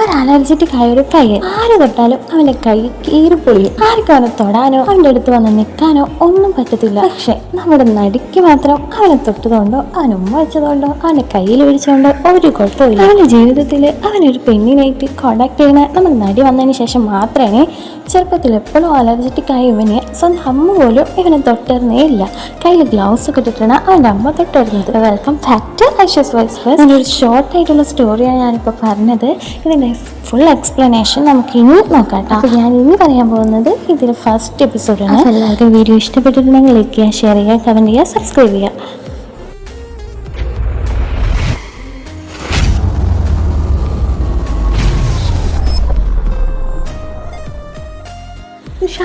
ഒരു അലർജറ്റിക് ആയ ഒരു കൈ ആര് തൊട്ടാലും അവന്റെ കൈ കീറിപ്പൊളിയും. ആർക്കും അവനെ തൊടാനോ അവന്റെ അടുത്ത് വന്ന് നിൽക്കാനോ ഒന്നും പറ്റത്തില്ല. പക്ഷെ നമ്മുടെ നടിക്ക് മാത്രം അവനെ തൊട്ടതുകൊണ്ടോ അവൻ ഉമ്മ വെച്ചതുകൊണ്ടോ അവന്റെ കയ്യിൽ പിടിച്ചുകൊണ്ടോ ഒരു കുഴപ്പമില്ല അവന്റെ ജീവിതത്തിൽ അവനൊരു പെണ്ണിനായിട്ട് കോണ്ടാക്ട് ചെയ്യുന്ന നമ്മുടെ നടി വന്നതിന് ശേഷം മാത്രമേ ചെറുപ്പത്തിൽ എപ്പോഴും അലർജറ്റിക് ആയി ഇവനെ സ്വന്തം അമ്മ പോലും ഇവനെ തൊട്ടിരുന്നേ ഇല്ല. കയ്യിൽ ഗ്ലൗസ് ഒക്കെ ഇട്ടിട്ടാണ് അവന്റെ അമ്മ തൊട്ടിരുന്നത് വെൽക്കം ഫാക്ട് ഐഷസ് വൈസ് ഫസ്റ്റ് ഒരു ഷോർട്ട് ആയിട്ടുള്ള സ്റ്റോറിയാണ് ഞാനിപ്പോൾ പറഞ്ഞത്. ഇതിന്റെ ഫുൾ എക്സ്പ്ലനേഷൻ നമുക്ക് ഇനി നോക്കാം. ട്ടോ. അപ്പോൾ ഞാൻ ഇനി പറയാൻ പോകുന്നത് ഇതിൽ ഫസ്റ്റ് എപ്പിസോഡാണ് എല്ലാവർക്കും വീഡിയോ ഇഷ്ടപ്പെട്ടിട്ടുണ്ടെങ്കിൽ ലൈക്ക് ചെയ്യുക ഷെയർ ചെയ്യുക കമന്റ് ചെയ്യുക സബ്സ്ക്രൈബ് ചെയ്യുക.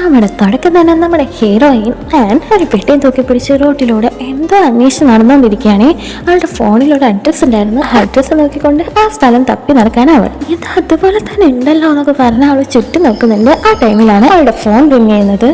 ഷാമയുടെ തുടക്കം തന്നെ നമ്മുടെ ഹീറോയിൻ ആൻഡ് ഒരു പെട്ടിയും തൂക്കി പിടിച്ച് റോട്ടിലൂടെ എന്തോ അന്വേഷിച്ച് നടന്നുകൊണ്ടിരിക്കുകയാണ്. അവളുടെ ഫോണിലൂടെ അഡ്രസ്സ് ഉണ്ടായിരുന്നു അഡ്രസ്സ് നോക്കിക്കൊണ്ട് ആ സ്ഥലം തപ്പി നടക്കാൻ അവൾ. ഇത് അതുപോലെ തന്നെ ഉണ്ടല്ലോ എന്നൊക്കെ പറഞ്ഞ് അവൾ ചുറ്റും നോക്കുന്നുണ്ട്. ആ ടൈമിലാണ് അവളുടെ ഫോൺ റിങ് ചെയ്യുന്നത്.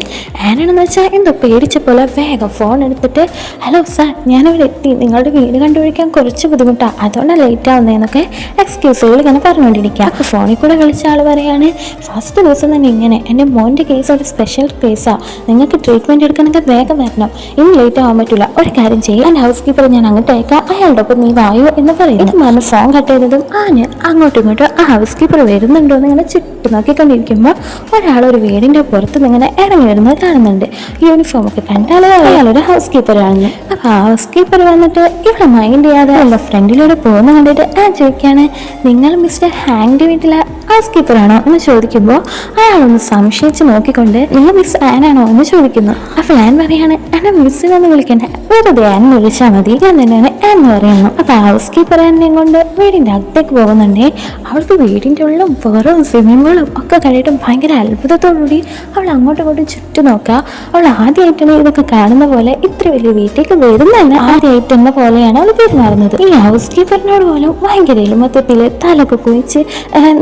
ആനാണെന്ന് വെച്ചാൽ എന്തോ പേടിച്ച പോലെ വേഗം ഫോൺ എടുത്തിട്ട് ഹലോ സാർ ഞാനിവിടെ എത്തി. നിങ്ങളുടെ വീട് കണ്ടുപിടിക്കാൻ കുറച്ച് ബുദ്ധിമുട്ടാണ് അതുകൊണ്ടാണ് ലേറ്റ് ആവുന്നതെന്നൊക്കെ എക്സ്ക്യൂസുകൾ ഇങ്ങനെ പറഞ്ഞുകൊണ്ടിരിക്കുക അപ്പോൾ ഫോണിൽ കൂടെ വിളിച്ച ആൾ പറയാണ് ഫസ്റ്റ് ദിവസം തന്നെ ഇങ്ങനെ. എന്റെ മോന്റെ കേസ് ഒരു സ്പെഷ്യൽ കേസാണ് നിങ്ങൾക്ക് ട്രീറ്റ്മെന്റ് എടുക്കണമെങ്കിൽ വേഗം വരണം. ഇനി ലേറ്റ് ആവാൻ പറ്റില്ല ഒരു കാര്യം ചെയ്യും. എന്റെ ഹൗസ് കീപ്പർ ഞാൻ അങ്ങോട്ട് അയക്കാം. അയാളുടെ ഒപ്പം നീ വായു എന്ന് പറയുന്നു ഇത് ഫോൺ കട്ട് ചെയ്തതും ആന് അങ്ങോട്ടും ഇങ്ങോട്ടും ആ ഹൗസ് കീപ്പർ വരുന്നുണ്ടോ എന്ന് ഇങ്ങനെ ചുറ്റും നോക്കിക്കൊണ്ടിരിക്കുമ്പോൾ ഒരാൾ ഒരു വീടിന്റെ പുറത്ത് നിന്ന് ഇങ്ങനെ ഇറങ്ങി വരുന്നത് കാണുന്നുണ്ട്. യൂണിഫോം ഒക്കെ കണ്ടാൽ അയാളൊരു ഹൗസ് കീപ്പറാണ് അപ്പോൾ ആ ഹൗസ് കീപ്പർ വന്നിട്ട് ഇവിടെ മൈൻഡ് ചെയ്യാതെ അല്ല ഫ്രണ്ടിലൂടെ പോകുന്ന കണ്ടിട്ട് ആ ചോദിക്കുകയാണ് നിങ്ങൾ മിസ്റ്റർ ഹാങ്ഡ് വീട്ടിലെ ഹൗസ് കീപ്പറാണോ എന്ന് ചോദിക്കുമ്പോൾ അയാളൊന്ന് സംശയിച്ച് നോക്കിക്കൊണ്ട് നിങ്ങൾ മിസ് ആനാണോ എന്ന് ചോദിക്കുന്നു. അപ്പോൾ ഞാൻ പറയാണ് എന്നെ മിസ്സിനൊന്ന് വിളിക്കണ്ട. വെറുതെ ആൻ വിളിച്ചാൽ മതി. ഞാൻ തന്നെയാണ് എന്ന് പറയുന്നു. അപ്പോൾ ഹൗസ് കീപ്പർ എന്നെ കൊണ്ട് വീടിന്റെ അകത്തേക്ക് പോകുന്നുണ്ടേ. അവൾക്ക് വീടിന്റെ ഉള്ളിലും വെറും സ്വിമ്മിംഗ് പൂളും ഒക്കെ കഴിയിട്ടും ഭയങ്കര അത്ഭുതത്തോടുകൂടി അവൾ അങ്ങോട്ടും ഇങ്ങോട്ടും ചുറ്റും നോക്കുക. അവൾ ആദ്യമായിട്ടാണ് ഇതൊക്കെ കാണുന്ന പോലെ ഇത്ര വലിയ വീട്ടിലേക്ക് വരുന്നതന്നെ ആദ്യമായിട്ടെന്ന പോലെയാണ് അവൾ പെരുമാറുന്നത്. ഈ ഹൗസ് കീപ്പറിനോട് പോലും ഭയങ്കര എളുപ്പത്തിൽ തലൊക്കെ കുഴിച്ച്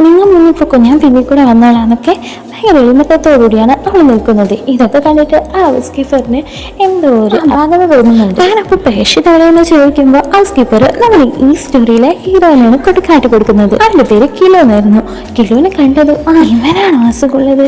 നിങ്ങൾ മുന്നിപ്പൊക്കെ പൊക്കോ ഞാൻ പിന്നിൽ കൂടെ വന്നോളാന്നൊക്കെ ഭയങ്കര എളുപ്പത്തോടുകൂടിയാണ് അവൾ നിൽക്കുന്നത്. ഇതൊക്കെ കണ്ടിട്ട് ആ ഹൗസ് കീപ്പറിന് എന്തോ ഒരു ആകത തോന്നുന്നുണ്ട്. ഞാനപ്പോൾ പേഷ്യന്റ് എവിടെയെന്ന് ചോദിക്കുമ്പോൾ ഹൗസ് കീപ്പർ നമ്മൾ ഈ സ്റ്റോറിയിലെ ഹീറോയിനാണ് കൊടുക്കാട്ട് കൊടുക്കുന്നത്. അവന്റെ പേര് കിലോ എന്നായിരുന്നു. കിലോനെ കണ്ടത് ആ ഇവനാണ് അസുഖമുള്ളത്?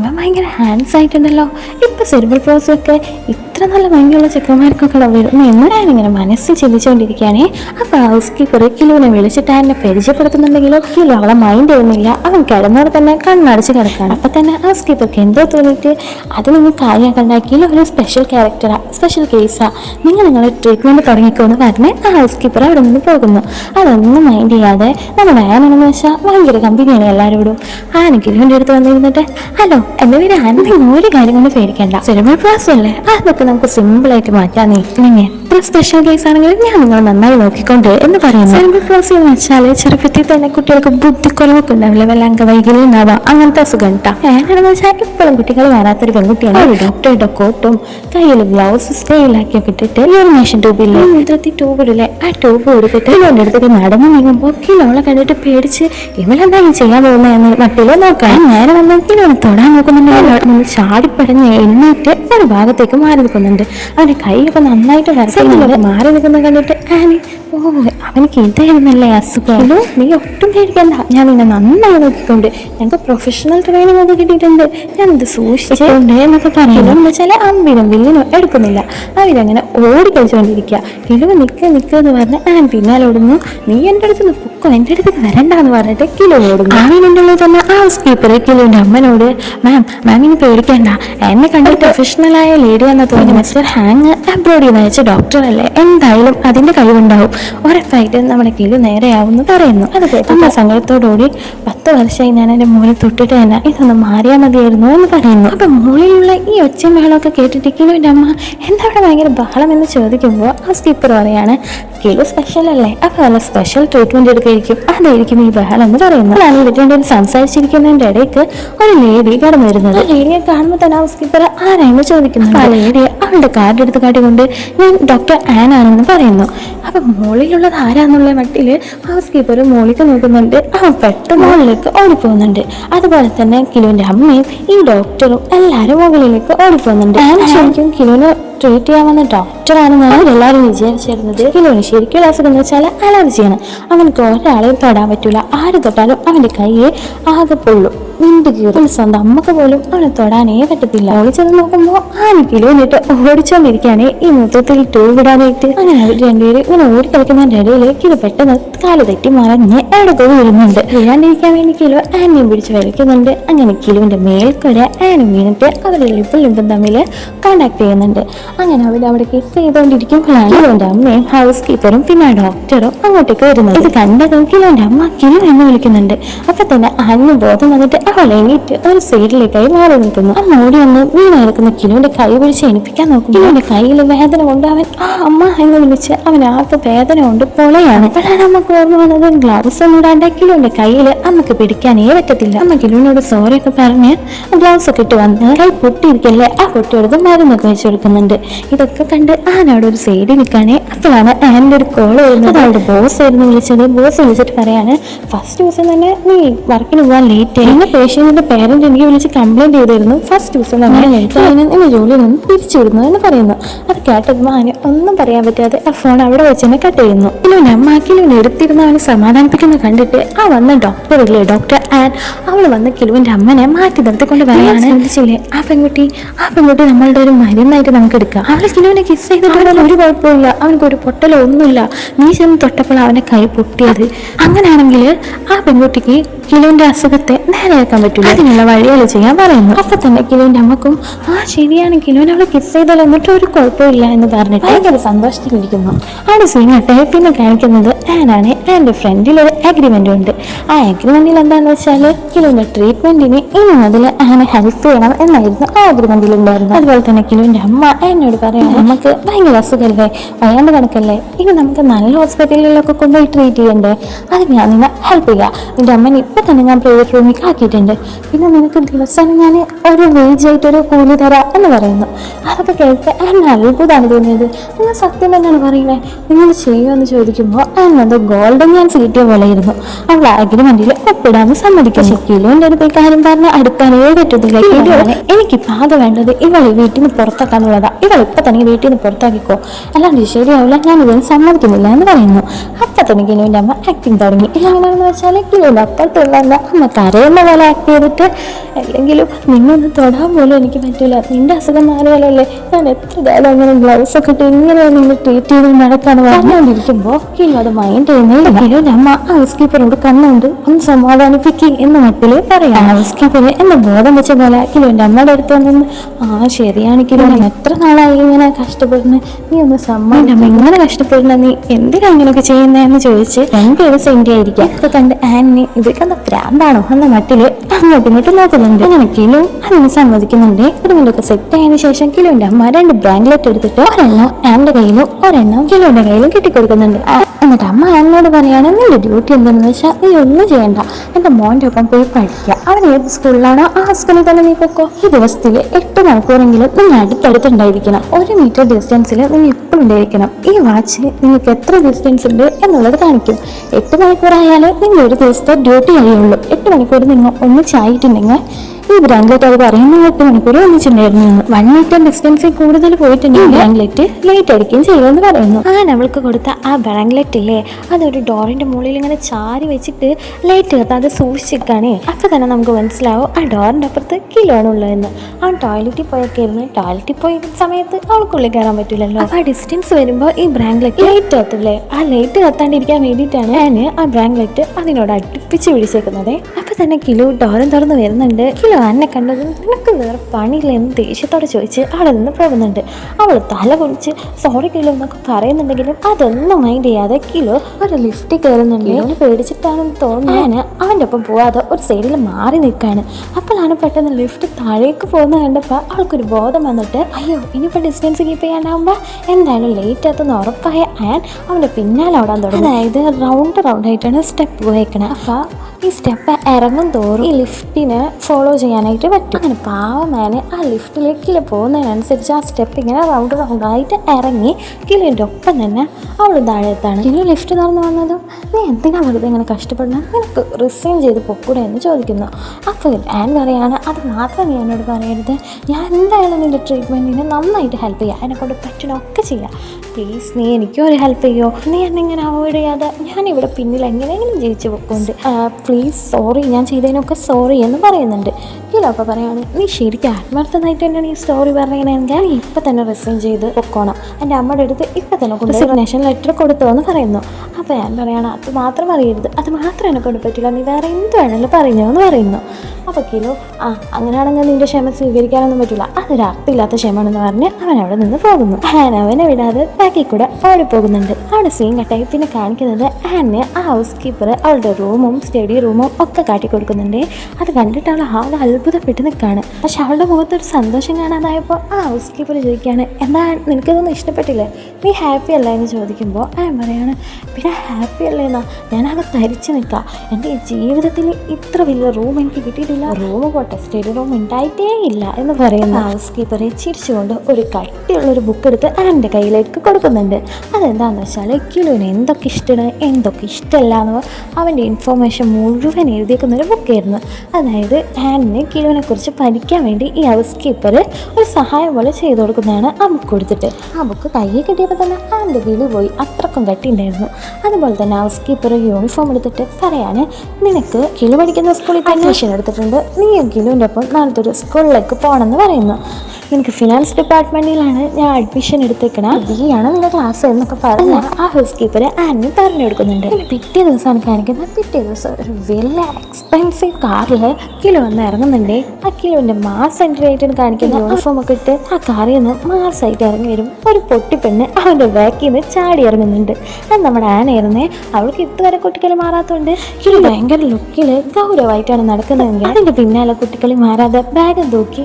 ഇവൻ ഭയങ്കര ഹാൻഡ്സ് ആയിട്ടുണ്ടല്ലോ. ഇപ്പൊ സെർബൽ പ്രോസ് ഒക്കെ ഇത്ര നല്ല ഭംഗിയുള്ള ചെക്കന്മാർക്കൊക്കെ വരുന്നു എന്ന് ഞാനിങ്ങനെ മനസ്സിൽ ചിന്തിച്ചുകൊണ്ടിരിക്കുകയാണേ അപ്പൊ ഹൗസ് കീപ്പർ കിലോനെ വിളിച്ചിട്ട് എന്നെ പരിചയപ്പെടുത്തുന്നുണ്ടെങ്കിലോ കിലോ അവളെ മൈൻഡ് ചെയ്യുന്നില്ല. അവൻ കിടന്നോടെ തന്നെ കണ്ണടച്ച് കിടക്കാണ്. അപ്പൊ തന്നെ ഹൗസ് കീപ്പർക്ക് എന്തോ തോന്നിയിട്ട് അത് നിങ്ങൾ കാര്യമാക്കണ്ട കിലോ ഒരു സ്പെഷ്യൽ ക്യാരക്ടറാ സ്പെഷ്യൽ കേസാ നിങ്ങൾ നിങ്ങളെ ട്രീറ്റ്മെന്റ് തുടങ്ങിക്കോന്ന് പറഞ്ഞ് ആ ഹൗസ് കീപ്പർ അവിടെ നിന്ന് പോകുന്നു. അതൊന്നും മൈൻഡ് ചെയ്യാതെ നമ്മുടെ ആനാണെന്ന് വെച്ചാൽ ഭയങ്കര കമ്പനിയാണ് എല്ലാവരോടും. ആനെങ്കിലും എന്റെ അടുത്ത് വന്നിരുന്നിട്ട് ഹലോ എന്റെ പിന്നെ ആനന്ദി ഒരു കാര്യം കൊണ്ട് പേടിക്കണ്ട. സെറിബൽ പ്ലാസ് അല്ലേ? അതൊക്കെ നമുക്ക് സിമ്പിൾ ആയിട്ട് മാറ്റാൻ നീക്കണെങ്കിൽ എത്ര സ്പെഷ്യൽ കേസ് ആണെങ്കിലും ഞാൻ നിങ്ങൾ നന്നായി നോക്കിക്കൊണ്ട് എന്ന് പറയുന്നു. സെറിബൽ ക്ലാസ് എന്ന് വെച്ചാൽ ചെറുപ്പത്തിൽ തന്നെ കുട്ടികൾക്ക് ബുദ്ധിക്കുറവൊക്കെ ഉണ്ടാവില്ല? വല്ല അംഗവൈകല്യം ഉണ്ടാവാം. അങ്ങനത്തെ അസുഖം കേട്ടോ ഏനാണെന്ന് വെച്ചാൽ ഇപ്പോഴും കുട്ടികൾ വരാത്തൊരു പെൺകുട്ടിയാണ്. ഒരു ഡോക്ടറുടെ കോട്ടും കയ്യിൽ ഗ്ലൗസ് സ്റ്റൈലാക്കിയൊക്കെ ഇട്ടിട്ട് യൂറിനേഷൻ ട്യൂബില്ലേ മൂത്രത്തിൽ ട്യൂബ് ഇടില്ലേ ആ ട്യൂബ് കൊടുത്തിട്ട് ഇവന്റെ അടുത്തേക്ക് നടന്നു നീങ്ങുമ്പോൾ കിലോളെ കണ്ടിട്ട് പേടിച്ച് ഇവളെന്താ ഈ ചെയ്യാൻ പോകുന്നതെന്ന് മട്ടിൽ നോക്കാൻ നേരെ വന്ന് കിലോനെ തൊടാൻ നോക്കുന്നുണ്ടെങ്കിൽ നമ്മൾ ചാടിപ്പടഞ്ഞ് എഴുന്നേറ്റ് ഒരു ഭാഗത്തേക്ക് മാറി നിൽക്കുന്നുണ്ട്. അവന്റെ കൈയൊക്കെ നന്നായിട്ട് വരച്ചു മാറി നിൽക്കുന്നത് കണ്ടിട്ട് ആനി ഓ അവനക്ക് ഇതായിരുന്നല്ലേ അസുഖം. നീ ഒട്ടും പേടിക്കണ്ട. ഞാൻ നിന്നെ നന്നായി നോക്കിക്കൊണ്ട് ഞങ്ങൾക്ക് പ്രൊഫഷണൽ ട്രെയിനിങ് ഒക്കെ കിട്ടിയിട്ടുണ്ട്. ഞാൻ ഇത് സൂക്ഷിച്ചിട്ടുണ്ട് എന്നൊക്കെ പറയുന്നു. എന്ന് വെച്ചാൽ അമ്പിനും വില്ലിനും എടുക്കുന്നില്ല. അവരങ്ങനെ ഓടി കഴിച്ചുകൊണ്ടിരിക്കുക കിലോ നിൽക്കുക നിൽക്കുക എന്ന് പറഞ്ഞാൽ ഞാൻ പിന്നാലെ ഓടുന്നു. നീ എന്റെ അടുത്ത് നിന്ന് പൊക്കോ. എന്റെ വരണ്ട എന്ന് പറഞ്ഞിട്ട് കിലോ ഓടുന്നു. ഉള്ളിൽ തന്നെ ആ ഹൗസ് കീപ്പർ കിലോന്റെ അമ്മനോട് മാം മാമിന് പേടിക്കണ്ട. എന്നെ കണ്ട് പ്രൊഫഷണലായ ലേഡിയാണെന്ന് തോന്നി മിസ്റ്റർ ഹാങ് അബ്രോഡിൽ നിന്ന് അയച്ച ഡോക്ടർ അല്ലേ? എന്തായാലും അതിന്റെ കഴിവുണ്ടാവും. ഉറപ്പായിട്ട് നമ്മുടെ കിലു നേരെയാവുമെന്ന് പറയുന്നു അത് കേട്ട സങ്കടത്തോടുകൂടി പത്ത് വർഷമായി ഞാൻ എന്റെ മോനെ തൊട്ടിട്ട് തന്നെ ഇതൊന്ന് മാറിയാൽ മതിയായിരുന്നു എന്ന് പറയുന്നു. അപ്പൊ മോളിലുള്ള ഈ ഒച്ചയും ബഹളമൊക്കെ കേട്ടിട്ട് കിലുവിന്റെ അമ്മ എന്താ അവിടെ ഭയങ്കര ബഹളം എന്ന് ചോദിക്കുമ്പോൾ ആ സ്കീപ്പർ പറയാണ് കിലു സ്പെഷ്യൽ അല്ലേ? അപ്പൊ നല്ല സ്പെഷ്യൽ ട്രീറ്റ്മെന്റ് എടുക്കായിരിക്കും. അതായിരിക്കും ഈ ബഹളം എന്ന് പറയുന്നത്. അതാണ് ഇവരുടെ സംസാരിച്ചിരിക്കുന്നതിന്റെ ഇടയ്ക്ക് ഒരു ലേഡി കടന്നു വരുന്നത്. ലേഡിയെ കാണുമ്പോൾ തന്നെ ആ സ്കീപ്പർ ആരാണെന്ന് ചോദിക്കുന്നു ആ ലേഡി അവളുടെ കാർഡ് എടുത്ത് കാട്ടിക്കൊണ്ട് ഞാൻ ഡോക്ടർ ആൻ ആണെന്ന് പറയുന്നു. അപ്പൊ മുകളിലുള്ളത് ആരാന്നുള്ള മട്ടിൽ ഹൗസ് കീപ്പർ മുകളിലേക്ക് നോക്കുന്നുണ്ട്. അവൻ പെട്ടെന്ന് മുകളിലേക്ക് ഓടിപ്പോകുന്നുണ്ട്. അതുപോലെ തന്നെ കിലുവിന്റെ അമ്മയും ഈ ഡോക്ടറും എല്ലാരും മുകളിലേക്ക് ഓടിപ്പോകുന്നുണ്ട്. ഞാൻ ശരിക്കും കിലുവിനെ ട്രീറ്റ് ചെയ്യാൻ വന്ന ഡോക്ടറാണെന്നാണ് എല്ലാവരും വിചാരിച്ചിരുന്നത്. കിലുവിന് ശരിക്കും അസുഖം എന്ന് വെച്ചാൽ അലർജിയാണ്. അവനക്ക് ഒരാളെയും തൊടാൻ പറ്റൂല. ആര് തൊട്ടാലും അവന്റെ കൈയെ ആകെ പൊള്ളും നിന്റെ കീറും സ്വന്തം അമ്മയ്ക്ക് പോലും അവനെ തൊടാനേ പറ്റത്തില്ല. അവൾ ചെന്ന് നോക്കുമ്പോൾ ആന കിലോന്നിട്ട് ഓടിച്ചോണ്ടിരിക്കുകയാണ്. ഈ മൊത്തത്തിൽ ടൂ വിടാനായിട്ട്. അങ്ങനെ അവർ രണ്ടുപേരും ഇങ്ങനെ ഓടി ഇടയിലേക്ക് ഇത് പെട്ടെന്ന് കാൽ തെറ്റി മറഞ്ഞ് എവിടെ വീഴുന്നുണ്ട്. വീഴാണ്ടിരിക്കാൻ വേണ്ടി കിലോ ആനയും പിടിച്ച് വലിക്കുന്നുണ്ട്. അങ്ങനെ കിലോവിന്റെ മേൽക്കൂടെ ആന വീണിട്ട് അവരുടെ ലിപ്പും ലിമ്പും തമ്മിൽ കോണ്ടാക്ട് ചെയ്യുന്നുണ്ട്. അങ്ങനെ അവർ അവിടെ കിസ് ചെയ്തുകൊണ്ടിരിക്കുമ്പോഴാണ് കിലോന്റെ അമ്മയും ഹൗസ് കീപ്പറും പിന്നെ ഡോക്ടറും അങ്ങോട്ടേക്ക് വരുന്നത്. ഇത് കണ്ടതും കിലോന്റെ അമ്മ കിലോ എന്ന് വിളിക്കുന്നുണ്ട്. അപ്പൊ തന്നെ അന്ന് ബോധം വന്നിട്ട് അവൾ എണീറ്റ് ഒരു സൈഡിലേക്കായി മാറി നിൽക്കുന്നു. ആ മോടി ഒന്ന് വീണ് കിടക്കുന്ന കിലുവിന്റെ കൈ പിടിച്ച് എണിപ്പിക്കാൻ നോക്കും. കിലോന്റെ കയ്യിൽ വേദന കൊണ്ട് അവൻ ആ അമ്മ എന്ന് വിളിച്ച് അവൻ ആർക്ക് വേദന കൊണ്ട് പൊളയാണ്. അപ്പോഴാണ് അമ്മയ്ക്ക് ഓർമ്മ വന്നത് ഗ്ലൗസ് ഒന്നും ഇടാണ്ട് കിലോന്റെ കയ്യിൽ അമ്മയ്ക്ക് പിടിക്കാനേ പറ്റത്തില്ല. അമ്മ കിലോനോട് സോറി ഒക്കെ പറഞ്ഞ് ഗ്ലൗസ് ഒക്കെ ഇട്ട് വന്ന് കൈ പൊട്ടിയിരിക്കല്ലേ ആ പൊട്ടിയെടുത്ത് മരുന്നൊക്കെ വെച്ച് കൊടുക്കുന്നുണ്ട്. ഇതൊക്കെ കണ്ട് ആനവിടെ ഒരു സൈഡിൽ നിൽക്കുകയാണെ അപ്പോഴാണ് ആന്റെ ഒരു കോൾ വരുന്നത്. അവളുടെ ബോസ് ആയിരുന്നു വിളിച്ചത്. ബോസ് വിളിച്ചിട്ട് പറയാണ് ഫസ്റ്റ് ദിവസം തന്നെ നീ വർക്കിന് പോകാൻ ലേറ്റ് ആയി. എന്റെ പേഷ്യന്റിന്റെ പേരന്റ് എനിക്ക് വിളിച്ച് കംപ്ലയിന്റ് ചെയ്തിരുന്നു. ഫസ്റ്റ് ദിവസം തന്നെ അതിന് എന്റെ ജോലിയിൽ നിന്ന് പിരിച്ചു വിടുന്നു എന്ന് പറയുന്നു. അത് കേട്ടപ്പോൾ അവന് ഒന്നും പറയാൻ പറ്റാതെ ആ ഫോൺ അവിടെ വെച്ച് തന്നെ കട്ട് ചെയ്യുന്നു. പിന്നെ അമ്മാക്കിലും എടുത്തിരുന്ന അവനെ സമാധാനിപ്പിക്കുന്നത് കണ്ടിട്ട് ആ വന്ന ഡോക്ടർ ഇല്ലേ ഡോക്ടർ ആൻ അവൾ വന്ന കിലുവിന്റെ അമ്മനെ മാറ്റി നിർത്തിക്കൊണ്ട് വരാനാണ് ശ്രദ്ധിച്ചില്ലേ? ആ പെൺകുട്ടി ആ പെൺകുട്ടി നമ്മളുടെ ഒരു മരുന്നായിട്ട് നമുക്ക് എടുക്കാം. അവൾ കിലുവിനെ കിസ് ചെയ്തിട്ടുണ്ടെങ്കിൽ ഒരു കുഴപ്പമില്ല അവനക്ക് ഒരു പൊട്ടലോ ഒന്നുമില്ല നീ ചെന്ന് തൊട്ടപ്പോൾ അവനെ കൈ പൊട്ടിയത്. അങ്ങനെയാണെങ്കിൽ ആ പെൺകുട്ടിക്ക് കിലുവിന്റെ അസുഖത്തെ നേരെയാക്കാൻ പറ്റില്ല അതിനുള്ള വഴികൾ ചെയ്യാൻ പറയുന്നു അപ്പൊ തന്നെ കിലുവിന്റെ അമ്മക്കും ആ ശരിയാണ്. കിലുവിനെ അവളെ കിസ് ചെയ്താലോ? എന്നിട്ട് ഒരു കുഴപ്പമില്ല എന്ന് പറഞ്ഞിട്ട് ഭയങ്കര സന്തോഷത്തിലിരിക്കുന്നു. അവിടെ സീനട്ടെ പിന്നെ കാണിക്കുന്നത് ആനാണ് ആന്റെ ഫ്രണ്ടിൽ ഒരു അഗ്രിമെന്റ് ഉണ്ട്. ആ അഗ്രിമെന്റിൽ എന്താണെന്ന് വെച്ചാൽ കിലുവിന്റെ ട്രീറ്റ്മെന്റിന് ഇനി മുതൽ ആനെ ഹെൽപ്പ് ചെയ്യണം എന്നായിരുന്നു ആ അഗ്രിമെന്റിൽ ഉണ്ടായിരുന്നു അതുപോലെ തന്നെ കിലുവിന്റെ അമ്മ എന്നോട് പറയാം നമുക്ക് ഭയങ്കര അസുഖമല്ലേ വയ്യാണ്ട് കണക്കല്ലേ? ഇനി നമുക്ക് നല്ല ഹോസ്പിറ്റലിലൊക്കെ കൊണ്ടുപോയി ട്രീറ്റ് ചെയ്യണ്ടേ? അത് ഞാൻ നിന്നെ ഹെൽപ്പ് ചെയ്യാം. എന്റെ അമ്മനെ ഇപ്പം തന്നെ ഞാൻ പ്രൈവറ്റ് റൂമിൽ ആക്കിയിട്ടുണ്ട്. പിന്നെ നിനക്ക് ദിവസം ഞാൻ ഒരു വേജ് ആയിട്ട് ഒരു കൂലി തരാം എന്ന് പറയുന്നു. അതൊക്കെ കേൾക്കാൻ എന്നെ അത്ഭുതമാണ് തോന്നിയത്? നിങ്ങൾ സത്യം തന്നെയാണ് പറയുന്നത് നിങ്ങൾ ചെയ്യുമെന്ന് ചോദിക്കുമ്പോൾ എന്നത് ഗോൾഡൻ ഞാൻ കിട്ടിയ പോലെ ഇരുന്നു അവൾ അഗ്രിമെന്റിൽ ഒപ്പിടാമെന്ന് സമ്മതിക്കുന്നു. ശരിക്കും ഈ കാര്യം പറഞ്ഞാൽ അടുക്കാനേ പറ്റത്തില്ല. എനിക്ക് എനിക്കിപ്പോൾ ആകെ വേണ്ടത് ഇവളെ വീട്ടിൽ നിന്ന് പുറത്താക്കാന്നുള്ളതാണ് ഇവൾ ഇപ്പൊ തന്നെ വീട്ടിൽ നിന്ന് പുറത്താക്കിക്കോ. അല്ലാണ്ട് ശരിയാവില്ല ഞാൻ ഇതിന് സമ്മതിക്കുന്നില്ല എന്ന് പറയുന്നു. അപ്പം തന്നെ കിനുവിന്റെ അമ്മ ആക്ടിങ് തുടങ്ങി. എങ്ങനെയാണെന്ന് വെച്ചാൽ കിനുവിന്റെ അപ്പുറത്തുള്ള അമ്മ കരയുന്ന പോലെ ആക്ട് ചെയ്തിട്ട് അല്ലെങ്കിലും നിന്നൊന്ന് തൊടാൻ പോലും എനിക്ക് പറ്റില്ല. നിന്റെ അസുഖം മാറിയാലല്ലേ ഞാൻ എത്ര കാലം അങ്ങനെ ഗ്ലൗസ് ഒക്കെ ഇട്ട് ഇങ്ങനെയാണ് നിങ്ങൾ ട്രീറ്റ് ചെയ്ത് നടക്കാന്ന് പറഞ്ഞുകൊണ്ടിരിക്കുമ്പോൾ കിലോ അത് മൈൻഡ് ചെയ്യുന്നില്ല കിനുവിന്റെ അമ്മ ഹൗസ് കീപ്പറോട് കണ്ണുണ്ട് ഒന്ന് സമാധാനിപ്പിക്കുക എന്ന് മട്ടിൽ പറയാം. ഹൗസ് കീപ്പറെ എന്ന ബോധം വെച്ച പോലെ കിലോന്റെ അമ്മയുടെ അടുത്ത് വന്നു ആ ശരിയാണ് കിലോ എത്ര നാളായി ഇങ്ങനെ കഷ്ടപ്പെടുന്നു. നീ ഒന്ന് സമ്മാനം എങ്ങനെ ഇങ്ങനെ കഷ്ടപ്പെടുന്ന? നീ എന്തിനാ അങ്ങനെയൊക്കെ ചെയ്യുന്നതെന്ന് ചോദിച്ച് രണ്ട് ദിവസം ഇന്ത്യ ആയിരിക്കാം. ഇതൊക്കെ കണ്ട് ആനിനെ ഇതൊക്കെ എന്താ പ്രാന്താണോ എന്ന മട്ടിൽ അങ്ങോട്ടും ഇങ്ങോട്ടും നോക്കുന്നുണ്ട്. അങ്ങനെ കിലോ? അതിന് സമ്മതിക്കുന്നുണ്ട്. ഇതുകൊണ്ടൊക്കെ സെറ്റ് ആയതിനു ശേഷം കിലോന്റെ അമ്മ രണ്ട് ബ്രാങ്ക്ലെറ്റ് എടുത്തിട്ട് ഒരെണ്ണം ആന്റെ കയ്യിലും ഒരെണ്ണം കിലോന്റെ കയ്യിലും കെട്ടിക്കൊടുക്കുന്നുണ്ട്. എന്നിട്ട് അമ്മ എന്നോട് പറയാണ് നിന്റെ ഡ്യൂട്ടി എന്താണെന്ന് വെച്ചാൽ നീ ഒന്നും ചെയ്യണ്ട. എന്റെ മോന്റെ ഒപ്പം പോയി പഠിക്കുക അവൻ ഏത് സ്കൂളിലാണോ ആ സ്കൂളിൽ തന്നെ നീ പൊക്കോ. ഈ ദിവസത്തിൽ എട്ട് മണിക്കൂറെങ്കിലും നിങ്ങൾ അടുത്തടുത്തുണ്ടായിരിക്കണം. ഒരു മീറ്റർ ഡിസ്റ്റൻസിൽ നിങ്ങൾ എപ്പോഴും ഉണ്ടായിരിക്കണം. ഈ വാച്ച് നിങ്ങൾക്ക് എത്ര ഡിസ്റ്റൻസ് ഉണ്ട് എന്നുള്ളത് കാണിക്കും. എട്ട് മണിക്കൂറായാൽ നിങ്ങൾ ഒരു ദിവസത്തെ ഡ്യൂട്ടി കഴിയുള്ളൂ. എട്ട് മണിക്കൂർ നിങ്ങൾ ഒന്നിച്ചായിട്ടുണ്ടെങ്കിൽ ഈ ബ്രാങ്ക്ലെറ്റ് അത് പറയുന്ന എട്ട് മണിക്കൂർ വന്നിട്ടുണ്ടായിരുന്നു. വൺ മീറ്റർ ഡിസ്റ്റൻസിൽ കൂടുതൽ പോയിട്ടുണ്ടെങ്കിൽ ബ്രാങ്ക്ലെറ്റ് ലേറ്റ് അടിക്കുകയും ചെയ്യുമെന്ന് പറയുന്നു. ആ നമ്മൾക്ക് കൊടുത്ത ആ ബ്രാങ്ക്ലെറ്റ് ഇല്ലേ? അതൊരു ഡോറിന്റെ മുകളിൽ ഇങ്ങനെ ചാരി വെച്ചിട്ട് ലൈറ്റ് അത് സൂക്ഷിച്ചിരിക്കുകയാണേ. അപ്പൊ തന്നെ നമുക്ക് മനസ്സിലാവും ആ ഡോറിന്റെ അപ്പുറത്ത് കിലോ ആണ് ഉള്ളതെന്ന്. അവൻ ടോയ്ലറ്റിൽ പോയൊക്കെ ഇരുന്ന് ടോയ്ലറ്റിൽ പോയ സമയത്ത് അവൾക്കുള്ളിൽ കയറാൻ പറ്റില്ലല്ലോ ആ ഡിസ്റ്റൻസ് വരുമ്പോൾ ഈ ബ്രാങ്ക്ലെറ്റ് ലൈറ്റ് കത്തില്ലേ ആ ലൈറ്റ് കത്താണ്ടിരിക്കാൻ വേണ്ടിയിട്ടാണ് ഞാൻ ആ ബ്രാങ്ക്ലെറ്റ് അതിനോട് അടുപ്പിച്ച് പിടിച്ചേക്കുന്നത് അപ്പൊ തന്നെ കിലോ ഡോറും തുറന്ന് വരുന്നുണ്ട്. കിലോ എന്നെ കണ്ടത് നിനക്ക് വേറെ പണിയില്ല എന്ന് ദേഷ്യത്തോടെ ചോദിച്ച് അവിടെ നിന്ന് പോകുന്നുണ്ട്. അവൾ തല കുളിച്ച് സോറി കിലോ എന്നൊക്കെ പറയുന്നുണ്ടെങ്കിലും അതൊന്നും മൈൻഡ് ചെയ്യാതെ കിലോ ഒരു ലിഫ്റ്റിൽ കയറുന്നുണ്ട്. കിലോന് പേടിച്ചിട്ടാണെന്ന് തോന്നുന്നു. ഞാൻ അവന്റെ ഒപ്പം പോവാതെ ഒരു സൈഡിൽ മാറി നിൽക്കുകയാണ് അപ്പോഴാണ് പെട്ടെന്ന് ലിഫ്റ്റ് താഴേക്ക് പോകുന്ന കണ്ടപ്പോൾ അവൾക്കൊരു ബോധം വന്നിട്ട് അയ്യോ ഇനിയിപ്പോൾ ഡിസ്റ്റൻസ് കീപ്പ് ചെയ്യാണ്ടാവുമ്പോൾ എന്തായാലും ലേറ്റ് ആത്തെന്ന് ഉറപ്പായ ആൻ അവന്റെ പിന്നാലെ ഓടാൻ തുടങ്ങി. അതായത് റൗണ്ട് റൗണ്ട് ആയിട്ടാണ് സ്റ്റെപ്പ് പോയേക്കണത് അപ്പോൾ ഈ സ്റ്റെപ്പ് ഇറങ്ങും തോറും ഈ ലിഫ്റ്റിനെ ഫോളോ ചെയ്യാനായിട്ട് പറ്റും. അങ്ങനെ പാവമാന് ആ ലിഫ്റ്റിലേക്ക് പോകുന്നതിനനുസരിച്ച് ആ സ്റ്റെപ്പ് ഇങ്ങനെ റൗണ്ട് റൗണ്ട് ആയിട്ട് ഇറങ്ങി കിളിന്റെ ഒപ്പം തന്നെ അവൾ താഴെത്താണ്. കിളി ലിഫ്റ്റ് തുറന്നു വന്നതും? നീ എന്തിനാ വെറുതെ ഇങ്ങനെ കഷ്ടപ്പെടുന്നത് നിനക്ക് റിസൈൻ ചെയ്ത് പൊക്കൂടെ എന്ന് ചോദിക്കുന്നു. അപ്പോൾ ഞാൻ പറയാണ് അത് മാത്രം നീ എന്നോട് പറയരുത്. ഞാൻ എന്തായാലും നിന്റെ ട്രീറ്റ്മെന്റിന് നന്നായിട്ട് ഹെൽപ്പ് ചെയ്യാം. എന്നെ കൊണ്ട് പറ്റണമൊക്കെ ചെയ്യാം. പ്ലീസ് നീ എനിക്കും ഒരു ഹെൽപ്പ് ചെയ്യോ? നീ എന്നെ ഇങ്ങനെ അവോയ്ഡ് ചെയ്യാതെ ഞാനിവിടെ പിന്നിൽ എങ്ങനെയെങ്കിലും ജീവിച്ചു പൊക്കുന്നുണ്ട് പ്ലീസ് സോറി ഞാൻ ചെയ്തതിനൊക്കെ സോറി എന്ന് പറയുന്നുണ്ട്. കിലൊക്കെ പറയാണ് നീ ശരിക്കും ആത്മാർത്ഥമായിട്ട് തന്നെയാണ് ഈ സ്റ്റോറി പറയുന്നത് ഞാൻ ഇപ്പം തന്നെ റിസൈൻ ചെയ്ത് പൊക്കോണം. എന്റെ അമ്മയുടെ അടുത്ത് ഇപ്പം തന്നെ കൊണ്ട് ലെറ്റർ കൊടുത്തു എന്ന് പറയുന്നു. അപ്പോൾ ഞാൻ പറയാണ് അത് മാത്രം അറിയരുത്. അത് മാത്രം എന്നെ കൊണ്ട് പറ്റില്ല. നീ വേറെ എന്ത് വേണമെങ്കിലും എന്ന് പറയുന്നു. അപ്പോൾ കിലോ ആ അങ്ങനെയാണെങ്കിൽ നിന്റെ ക്ഷമ സ്വീകരിക്കാനൊന്നും പറ്റില്ല. അതൊരു അർത്ഥമില്ലാത്ത ക്ഷമമാണെന്ന് പറഞ്ഞ് അവൻ അവിടെ നിന്ന് പോകുന്നു. ഞാൻ അവനെ വിടാതെ ബാക്കിൽ കൂടെ ഓടിപ്പോകുന്നുണ്ട്. അവിടെ സീൻ കട്ടായി. പിന്നെ കാണിക്കുന്നത് ആനെ ആ ഹൗസ് കീപ്പർ അവളുടെ റൂമും സ്റ്റഡി റൂമും ഒക്കെ കാട്ടി കൊടുക്കുന്നുണ്ട് അത് കണ്ടിട്ട് അവൾ അത്ഭുതപ്പെട്ട് നിൽക്കുകയാണ്. പക്ഷെ അവളുടെ മുഖത്തൊരു സന്തോഷം കാണാതായപ്പോൾ ആ ഹൗസ് കീപ്പർ ചോദിക്കുകയാണ് എന്താ നിനക്കിതൊന്നും ഇഷ്ടപ്പെട്ടില്ലേ? നീ ഹാപ്പി അല്ല? എന്ന് ചോദിക്കുമ്പോൾ ഞാൻ പറയാണ്. പിന്നെ ഹാപ്പി അല്ലേന്നാ ഞാനാകെ തരിച്ചു നിൽക്കാം. എന്റെ ജീവിതത്തിൽ ഇത്ര വലിയ റൂം എനിക്ക് കിട്ടിയിട്ടില്ല. റൂം പോട്ടെ സ്റ്റഡി റൂം ഉണ്ടായിട്ടേ ഇല്ല എന്ന് പറയുന്ന ഹൗസ് കീപ്പറെ ചിരിച്ചുകൊണ്ട് ഒരു കട്ടിയുള്ള ഒരു ബുക്ക് എടുത്ത് ആന്റെ കയ്യിലേക്ക് കൊടുക്കുന്നുണ്ട്. അതെന്താണെന്ന് വെച്ചാൽ കിലുവിന് എന്തൊക്കെ ഇഷ്ടമാണ് എന്തൊക്കെ ഇഷ്ടമല്ല എന്ന് അവന്റെ ഇൻഫോർമേഷൻ മുഴുവൻ എഴുതിയേക്കുന്ന ഒരു ബുക്കായിരുന്നു അതായത് ആനിന് കിലുവിനെ കുറിച്ച് പഠിക്കാൻ വേണ്ടി ഈ ഹൗസ് കീപ്പർ ഒരു സഹായം പോലെ ചെയ്തു കൊടുക്കുന്നതാണ് ആ ബുക്ക് കൊടുത്തിട്ട്. ആ ബുക്ക് കയ്യിൽ കിട്ടിയപ്പോൾ തന്നെ ആന്റെ കിളി പോയി അത്രക്കും കട്ടിയുണ്ടായിരുന്നു. അതുപോലെ തന്നെ ഹൗസ് കീപ്പർ യൂണിഫോം എടുത്തിട്ട് പറയാൻ നിനക്ക് കിലു പഠിക്കുന്ന സ്കൂളിൽ അഡ്മിഷൻ എടുത്തിട്ടുണ്ട്. നീയും കിലുവിന്റെ ഒപ്പം നാളത്തെ ഒരു സ്കൂളിലേക്ക് പോകണമെന്ന് പറയുന്നു. നിനക്ക് ഫിനാൻസ് ഡിപ്പാർട്ട്മെന്റിലാണ് ഞാൻ അഡ്മിഷൻ എടുത്തേക്കണ. ബി നിന്റെ ക്ലാസ് എന്നൊക്കെ പറഞ്ഞ് ആ ഹൗസ് കീപ്പർ ആന്റി പറഞ്ഞു കൊടുക്കുന്നുണ്ട്. പിറ്റേ ദിവസമാണ് കാണിക്കുന്നത്. പിറ്റേ ദിവസം ഒരു വലിയ എക്സ്പെൻസീവ് കാറിൽ കിലോ വന്ന് ആ അഖിലുവിന്റെ മാസ് എൻട്രി ആയിട്ട് കാണിക്കുന്ന യൂണിഫോം ഒക്കെ ഇട്ട് ആ കാറിൽ നിന്ന് മാസായിട്ട് ഇറങ്ങി വരും. ഒരു പൊട്ടിപ്പെണ്ണ് അവന്റെ ബാക്കിൽ നിന്ന് ചാടി ഇറങ്ങുന്നുണ്ട്. അത് നമ്മുടെ ആനയായിരുന്നേ. അവൾക്ക് ഇതുവരെ കുട്ടിക്കളി മാറാത്തതുകൊണ്ട് ഒരു ഭയങ്കര ലുക്കിൽ ഗൗരവമായിട്ടാണ് നടക്കുന്നതെങ്കിൽ അതിന്റെ പിന്നാലെ കുട്ടികളി മാറാതെ ബാഗം തൂക്കി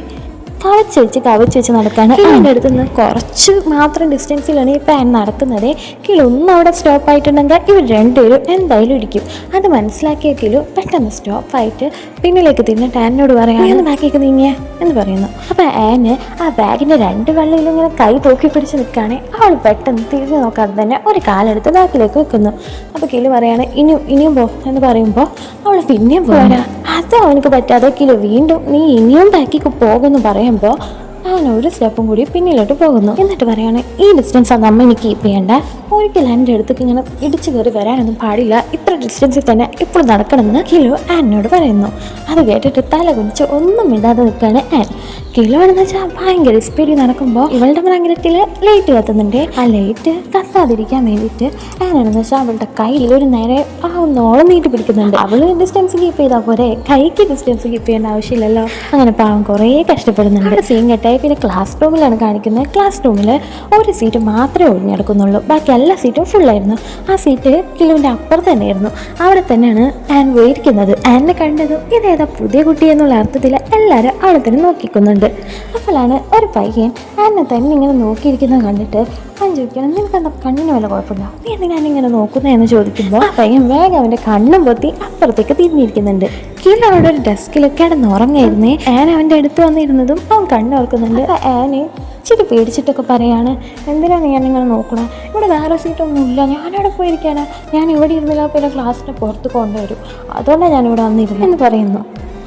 കവച്ച് വെച്ച് കവച്ച് വെച്ച് നടക്കാണ് എന്റെ അടുത്ത് നിന്ന് കുറച്ച് മാത്രം ഡിസ്റ്റൻസിലാണ് ഈ ഫാൻ നടക്കുന്നത് കിളൊന്നും ഒന്ന് അവിടെ സ്റ്റോപ്പ് ആയിട്ടുണ്ടെങ്കിൽ ഇവർ രണ്ടുപേരും എന്തായാലും ഇരിക്കും. അത് മനസ്സിലാക്കിയ കിലോ പെട്ടെന്ന് സ്റ്റോപ്പ് ആയിട്ട് പിന്നിലേക്ക് തിന്നിട്ട് ആനോട് പറയാം എന്ന് ബാക്കിലേക്ക് നീങ്ങിയ എന്ന് പറയുന്നു. അപ്പോൾ ആന് ആ ബാഗിന്റെ രണ്ട് വെള്ളയിലും ഇങ്ങനെ കൈ തൂക്കി പിടിച്ച് നിൽക്കുകയാണെങ്കിൽ അവൾ പെട്ടെന്ന് തിരിഞ്ഞു നോക്കാതെ തന്നെ ഒരു കാലെടുത്ത് ബാക്കിലേക്ക് വെക്കുന്നു. അപ്പോൾ കിലു പറയാണ് ഇനിയും ഇനിയും പോ എന്ന് പറയുമ്പോൾ അവൾ പിന്നെയും പോരാ. അത് അവനക്ക് പറ്റാതെ കിലു വീണ്ടും നീ ഇനിയും ബാക്കിക്ക് പോകുമെന്ന് പറയുമ്പോൾ അവൻ ഒരു സ്റ്റെപ്പും കൂടി പിന്നിലോട്ട് പോകുന്നു. എന്നിട്ട് പറയാണ് ഈ ഡിസ്റ്റൻസ് അത് അമ്മ എനിക്ക് കീപ്പ് ചെയ്യേണ്ട? ഒരിക്കലും എന്റെ അടുത്തേക്ക് ഇങ്ങനെ ഇടിച്ചു കയറി വരാനൊന്നും പാടില്ല. ഇത്ര ഡിസ്റ്റൻസിൽ തന്നെ ഇപ്പോൾ നടക്കണമെന്ന് കിലു ആനോട് പറയുന്നു. അത് കേട്ടിട്ട് തല കുടിച്ച് ഒന്നും ഇടാതെ നിൽക്കുകയാണ് ആൻ കിലോ ആണെന്ന് വെച്ചാൽ ഭയങ്കര സ്പീഡിൽ നടക്കുമ്പോൾ ഇവളുടെ ഭയങ്കരത്തിൽ ലൈറ്റ് കത്തുന്നുണ്ട്. ആ ലൈറ്റ് കത്താതിരിക്കാൻ വേണ്ടിയിട്ട് ആനാണെന്ന് വെച്ചാൽ അവളുടെ കയ്യിൽ ഒരു നേരെ ആ ഒന്നോളം നീട്ടി പിടിക്കുന്നുണ്ട്. അവൾ ഡിസ്റ്റൻസ് കീപ്പ് ചെയ്താൽ പോരെ? കൈക്ക് ഡിസ്റ്റൻസ് കീപ്പ് ചെയ്യേണ്ട ആവശ്യമില്ലല്ലോ. അങ്ങനെ പാവം കുറേ കഷ്ടപ്പെടുന്നുണ്ട്. സീൻ കെട്ടായി പിന്നെ ക്ലാസ് റൂമിലാണ് കാണിക്കുന്നത് ക്ലാസ് റൂമിൽ ഒരു സീറ്റ് മാത്രമേ ഒഴിഞ്ഞെടുക്കുന്നുള്ളൂ ബാക്കി എല്ലാ സീറ്റും ഫുള്ളായിരുന്നു ആ സീറ്റ് കിലുവിന്റെ അപ്പുറത്ത് തന്നെയായിരുന്നു. അവിടെ തന്നെയാണ് ആൻ പോയിരിക്കുന്നത് ആനെ കണ്ടതും ഇതേതാ പുതിയ കുട്ടി എന്നുള്ള അർത്ഥത്തിൽ എല്ലാവരും അവിടെ തന്നെ നോക്കിക്കുന്നുണ്ട്. അപ്പോഴാണ് ഒരു പയ്യൻ ആനെ തന്നെ ഇങ്ങനെ നോക്കിയിരിക്കുന്നത് കണ്ടിട്ട് അവൻ ചോദിക്കണം നിനക്ക് എന്താ കണ്ണിന് വല്ല കുഴപ്പമില്ല നീ എന്തിനാണ് ഇങ്ങനെ നോക്കുന്നതെന്ന് ചോദിക്കുമ്പോൾ പയ്യൻ വേഗം അവന്റെ കണ്ണും പൊത്തി അപ്പുറത്തേക്ക് തിരിഞ്ഞിരിക്കുന്നുണ്ട്. കീഴിൽ അവിടെ ഒരു ഡെസ്കിൽ കിടന്നുറങ്ങായിരുന്നേ ആൻ അവന്റെ അടുത്ത് വന്നിരുന്നതും അവൻ കണ്ണോർക്കുന്നുണ്ട് ആന് ഇച്ചിരി പേടിച്ചിട്ടൊക്കെ പറയാണ് എന്തിനാണ് ഞാൻ ഇങ്ങനെ നോക്കണം? ഇവിടെ വേറെ സീറ്റൊന്നും ഇല്ല. ഞാനവിടെ പോയിരിക്കാനാ. ഞാൻ ഇവിടെ ഇരുന്നില്ല. പിന്നെ ക്ലാസ്സിന്റെ പുറത്ത് കൊണ്ടുവരും. അതുകൊണ്ടാണ് ഞാനിവിടെ വന്നിരുന്നത് എന്ന് പറയുന്നു.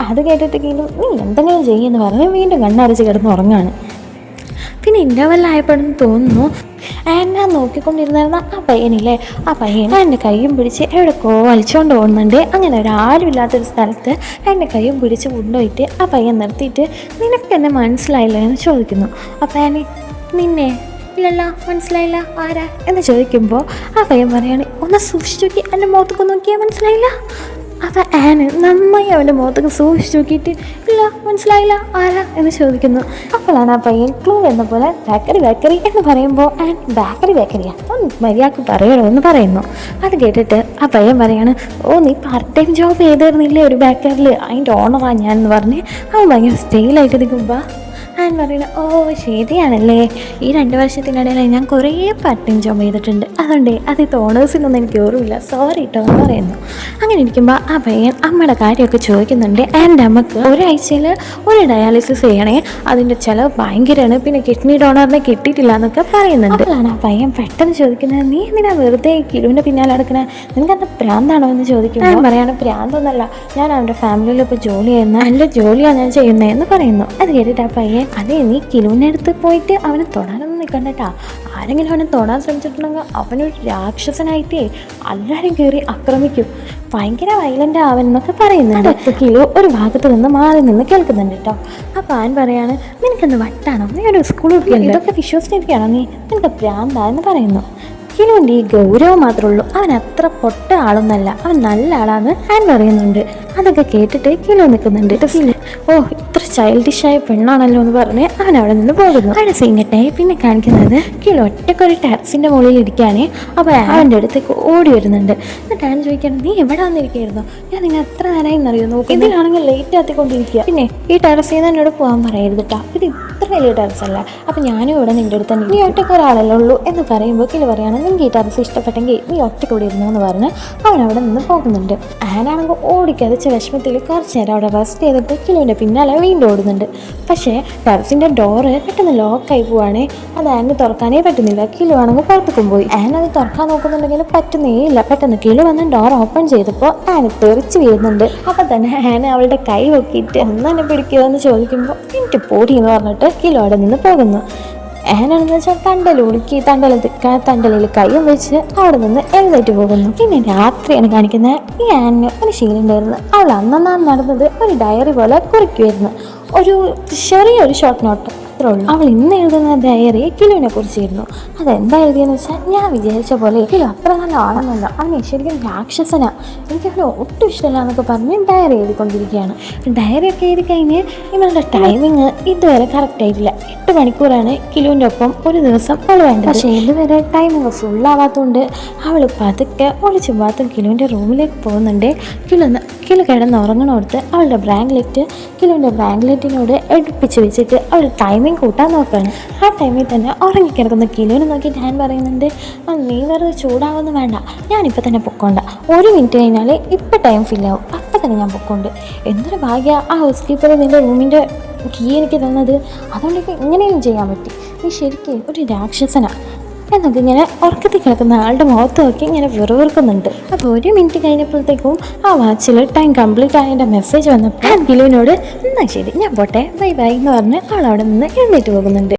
അത് കേട്ടിട്ടെങ്കിലും നീ എന്തെങ്കിലും ചെയ്യുമെന്ന് പറഞ്ഞ് വീണ്ടും കണ്ണടച്ച് കിടന്ന് ഉറങ്ങാണ്. പിന്നെ ഇന്റർവെല്ലായപ്പോഴെന്ന് തോന്നുന്നു എന്നെ നോക്കിക്കൊണ്ടിരുന്നായിരുന്ന ആ പയ്യനില്ലേ? ആ പയ്യൻ എന്റെ കൈയും പിടിച്ച് എവിടെക്കോ വലിച്ചുകൊണ്ട് പോകുന്നുണ്ട് അങ്ങനെ ഒരാരുമില്ലാത്തൊരു സ്ഥലത്ത് എന്റെ കൈയും പിടിച്ച് കൊണ്ടുപോയിട്ട് ആ പയ്യൻ നിർത്തിയിട്ട് നിനക്ക് എന്നെ മനസ്സിലായില്ല എന്ന് ചോദിക്കുന്നു. അപ്പോൾ ഞാൻ നിന്നെ? ഇല്ലല്ല മനസ്സിലായില്ല. ആരാ? എന്ന് ചോദിക്കുമ്പോൾ ആ പയ്യൻ പറയാണ് ഒന്ന് സൂക്ഷിച്ചു നോക്കി എന്റെ മുഖത്തൊക്കെ നോക്കിയാൽ മനസ്സിലായില്ല? അപ്പം ആന് നന്നായി അവന്റെ മുഖത്തൊക്കെ സൂക്ഷിച്ച് നോക്കിയിട്ട് ഇല്ല മനസ്സിലായില്ല ആരാ എന്ന് ചോദിക്കുന്നു. അപ്പോഴാണ് ആ പയ്യൻ ക്ലൂ എന്ന പോലെ ബേക്കറി ബേക്കറി എന്ന് പറയുമ്പോൾ ആൻ ബേക്കറി ബേക്കറിയാ. ഒന്ന് മര്യാദയ്ക്ക് പറയണോ? എന്ന് പറയുന്നു. അത് കേട്ടിട്ട് ആ പയ്യൻ പറയാണ് ഓ നീ പാർട്ട് ടൈം ജോബ് ചെയ്തിരുന്നില്ലേ ഒരു ബേക്കറിൽ അതിന്റെ ഓണറാണ് ഞാൻ എന്ന് പറഞ്ഞ് അവൻ ഭയങ്കര സ്റ്റൈലായിട്ട് നിൽക്കുമ്പോൾ ആൻ പറയണ ഓ ശരിയാണല്ലേ. ഈ രണ്ട് വർഷത്തിനിടയിൽ ഞാൻ കുറേ പാർട്ടിങ് ജോബ് ചെയ്തിട്ടുണ്ട്. അതുകൊണ്ട് അത് തോണേഴ്സിനൊന്നും എനിക്ക് ഓർമ്മയില്ല. സോറി കേട്ടോ എന്ന് പറയുന്നു. അങ്ങനെ ഇരിക്കുമ്പോൾ ആ പയ്യൻ അമ്മയുടെ കാര്യമൊക്കെ ചോദിക്കുന്നുണ്ട്. ആൻഡ് അമ്മയ്ക്ക് ഒരാഴ്ചയിൽ ഒരു ഡയാലിസിസ് ചെയ്യണേ. അതിന്റെ ചിലവ് ഭയങ്കരമാണ് പിന്നെ കിഡ്നി ഡോണറിനെ കിട്ടിയിട്ടില്ല എന്നൊക്കെ പറയുന്നുണ്ട്. അപ്പോഴാണ് ആ പയ്യൻ പെട്ടെന്ന് ചോദിക്കുന്നത് നീ എന്തിനാ വെറുതെ കിരുവിന്റെ കിലുവിന്റെ പിന്നാലെ നടക്കണേ? നിനക്കത് പ്രാന്താണോ എന്ന് ചോദിക്കുന്നത് ഞാൻ പറയാണ് പ്രാന്തൊന്നല്ല. ഞാൻ അവന്റെ ഫാമിലിയിൽ ഇപ്പോൾ ജോലി ചെയ്യുന്ന നല്ല ജോലിയാണ് ഞാൻ ചെയ്യുന്നതെന്ന് പറയുന്നു. അത് കേട്ടിട്ട് ആ പയ്യൻ അതെ നീ കിലുവിനടുത്ത് പോയിട്ട് അവനെ തൊടാനൊന്നും നിൽക്കണ്ടട്ടാ ആരെങ്കിലും അവനെ തൊടാൻ ശ്രമിച്ചിട്ടുണ്ടെങ്കിൽ അവനൊരു രാക്ഷസനായിട്ടേ എല്ലാവരും കയറി ആക്രമിക്കും. ഭയങ്കര വയലന്റ് ആവൻ എന്നൊക്കെ പറയുന്നുണ്ട്. അപ്പോൾ കിലോ ഒരു ഭാഗത്ത് നിന്ന് മാറി നിന്ന് കേൾക്കുന്നുണ്ട് കേട്ടോ അപ്പോൾ ആൻ പറയാണ് നിനക്കെന്ത് വട്ടാണോ? നീ ഒരു സ്കൂളിൽ ഇതൊക്കെ വിശ്വസിച്ചിരിക്കുകയാണോ നീ? നിനക്ക് പ്രാന്താ എന്ന് പറയുന്നു. കിലുവിന്റെ ഈ ഗൗരവം മാത്രമേ ഉള്ളൂ. അവൻ അത്ര പൊട്ട ആളൊന്നല്ല. അവൻ നല്ല ആളാന്ന് ആൻ പറയുന്നുണ്ട്. അതൊക്കെ കേട്ടിട്ട് കിലു നിൽക്കുന്നുണ്ട്. ഓ ഇത്ര ചൈൽഡിഷായ പെണ്ണാണല്ലോ എന്ന് പറഞ്ഞ് അവൻ അവിടെ നിന്ന് പോകുന്നു. അവിടെ സീനട്ടെ പിന്നെ കാണിക്കുന്നത് കിലോ ഒറ്റക്കൊരു ടെറസിന്റെ മുകളിൽ ഇരിക്കുകയാണ്. അപ്പോൾ അവന്റെ അടുത്തേക്ക് ഓടി വരുന്നുണ്ട്. എന്നിട്ട് ഞാൻ ചോദിക്കണം നീ എവിടെ വന്നിരിക്കുകയായിരുന്നു? ഞാൻ നിങ്ങൾ എത്ര നേരമായി എന്നറിയോ നോക്കി ഇതിലാണെങ്കിൽ ലേറ്റ് ആത്തിക്കൊണ്ടിരിക്കുക പിന്നെ ഈ ടെറസിൽ നിന്ന് എന്നോട് പോകാൻ പറയരുത് കേട്ടോ ഇത് ഇത്ര വലിയ ടെറസ് അല്ല. അപ്പം ഞാനും ഇവിടെ നിന്റെ അടുത്ത് തന്നെ നീ ഒറ്റയ്ക്ക് ഒരാളല്ലേ ഉള്ളൂ എന്ന് പറയുമ്പോൾ കിലോ പറയാണ് നിങ്ങൾക്ക് ഈ ടെറസ് ഇഷ്ടപ്പെട്ടെങ്കിൽ നീ ഒറ്റയ്ക്ക് കൂടി ഇരുന്നു എന്ന് പറഞ്ഞ് അവൻ അവിടെ നിന്ന് പോകുന്നുണ്ട്. ആനാണെങ്കിൽ ഓടിക്കതച്ച വിഷമത്തിൽ കുറച്ച് നേരം അവിടെ റെസ്റ്റ് ചെയ്തിട്ട് കിലുവിന്റെ പിന്നാലെ വീണ്ടും ഓടുന്നുണ്ട്. പക്ഷേ ടെറസിന്റെ ഡോറ് പെട്ടെന്ന് ലോക്കായി പോവാണേ. അത് ആനു തുറക്കാനേ പറ്റുന്നില്ല. കിലു ആണെങ്കിൽ പുറത്തേക്കും പോയി. ആൻ അത് തുറക്കാൻ നോക്കുന്നുണ്ടെങ്കിൽ പറ്റുന്നേ ഇല്ല. പെട്ടെന്ന് കിലു വന്ന് ഡോർ ഓപ്പൺ ചെയ്തപ്പോൾ ആന് തെറിച്ച് വീഴുന്നുണ്ട്. അപ്പം തന്നെ ആന അവളുടെ കൈ നോക്കിയിട്ട് പിടിക്കുക എന്ന് ചോദിക്കുമ്പോൾ എനിക്ക് പോടി എന്ന് പറഞ്ഞിട്ട് കിലോ അവിടെ നിന്ന് പോകുന്നു. ഏനാണെന്ന് വെച്ചാൽ തണ്ടൽ ഉളുക്കി തണ്ടൽ തണ്ടലിൽ കൈയും വെച്ച് അവിടെ നിന്ന് എഴുന്നേറ്റ് പോകുന്നു. പിന്നെ രാത്രിയാണ് കാണിക്കുന്നത് ഈ ആനിന് ഒരു ശീലമുണ്ടായിരുന്നു അവൾ അന്നാണ് നടന്നത് ഒരു ഡയറി പോലെ കുറിക്കുമായിരുന്നു ഒരു ചെറിയൊരു ഷോർട്ട് നോട്ട് അത്രേ ഉള്ളൂ. അവൾ ഇന്ന് എഴുതുന്ന ഡയറി കിലുവിനെ കുറിച്ചായിരുന്നു അതെന്താ എഴുതിയെന്ന് വെച്ചാൽ ഞാൻ വിചാരിച്ച പോലെ കിലു അത്ര നല്ല ആണെന്നല്ല. അവന് ശരിക്കും രാക്ഷസനാ. എനിക്ക് അവനെ ഒട്ടും ഇഷ്ടമല്ല എന്നൊക്കെ പറഞ്ഞ് ഡയറി എഴുതിക്കൊണ്ടിരിക്കുകയാണ്. ഡയറി ഒക്കെ എഴുതി കഴിഞ്ഞ് ഇവളുടെ ടൈമിങ് ഇതുവരെ കറക്റ്റ് ആയിട്ടില്ല. എട്ട് മണിക്കൂറാണ് കിലുവിന്റെ ഒപ്പം ഒരു ദിവസം അവൾ വേണ്ടത്. പക്ഷേ ഇതുവരെ ടൈമിങ് ഫുള്ളാവാത്തതുകൊണ്ട് അവൾ പതുക്കെ ഒളിച്ചു ഭാഗത്തും കിലുവിന്റെ റൂമിലേക്ക് പോകുന്നുണ്ട്. കിലു കിലു കിടന്ന് ഉറങ്ങണോടത്ത് അവളുടെ ബ്രാങ്ക്ലെറ്റ് കിലുവിന്റെ ബ്രാങ്ക്ലെറ്റിനോട് എടുപ്പിച്ച് വെച്ചിട്ട് അവൾ ടൈമിംഗ് കൂട്ടാൻ നോക്കുകയാണ്. ആ ടൈമിൽ തന്നെ ഉറങ്ങിക്കിടക്കുന്ന കിലുവിനെ നോക്കി ഞാൻ പറയുന്നുണ്ട് "ആ, നീ വെറുതെ ചൂടാവുന്നു വേണ്ട. ഞാനിപ്പോൾ തന്നെ പൊക്കോണ്ട ഒരു മിനിറ്റ് കഴിഞ്ഞാൽ ഇപ്പം ടൈം ഫില്ലാവും അപ്പം തന്നെ ഞാൻ പൊക്കോണ്ട് എന്തൊരു ഭാഗ്യ ആ ഹൗസ് കീപ്പർ നിന്റെ റൂമിന്റെ കീ എനിക്ക് തന്നത്. അതുകൊണ്ട് എനിക്ക് ഇങ്ങനെയും ചെയ്യാൻ പറ്റി. നീ ശരിക്കും ഒരു രാക്ഷസനാണ് എന്നൊക്കെ ഇങ്ങനെ ഉറക്കത്തിൽ കിടക്കുന്ന ആളുടെ മുഖത്ത് നോക്കി ഇങ്ങനെ വെറുവിറുക്കുന്നുണ്ട്. അപ്പോൾ ഒരു മിനിറ്റ് കഴിഞ്ഞപ്പോഴത്തേക്കും ആ വാച്ചിൽ ടൈം കംപ്ലീറ്റ് ആയതിന്റെ മെസ്സേജ് വന്നപ്പോൾ ഗിലുവിനോട് എന്നാൽ ശരി ഞാൻ പോട്ടെ ബൈ ബൈ എന്ന് പറഞ്ഞ് ആൾ അവിടെ നിന്ന് എഴുന്നേറ്റ് പോകുന്നുണ്ട്.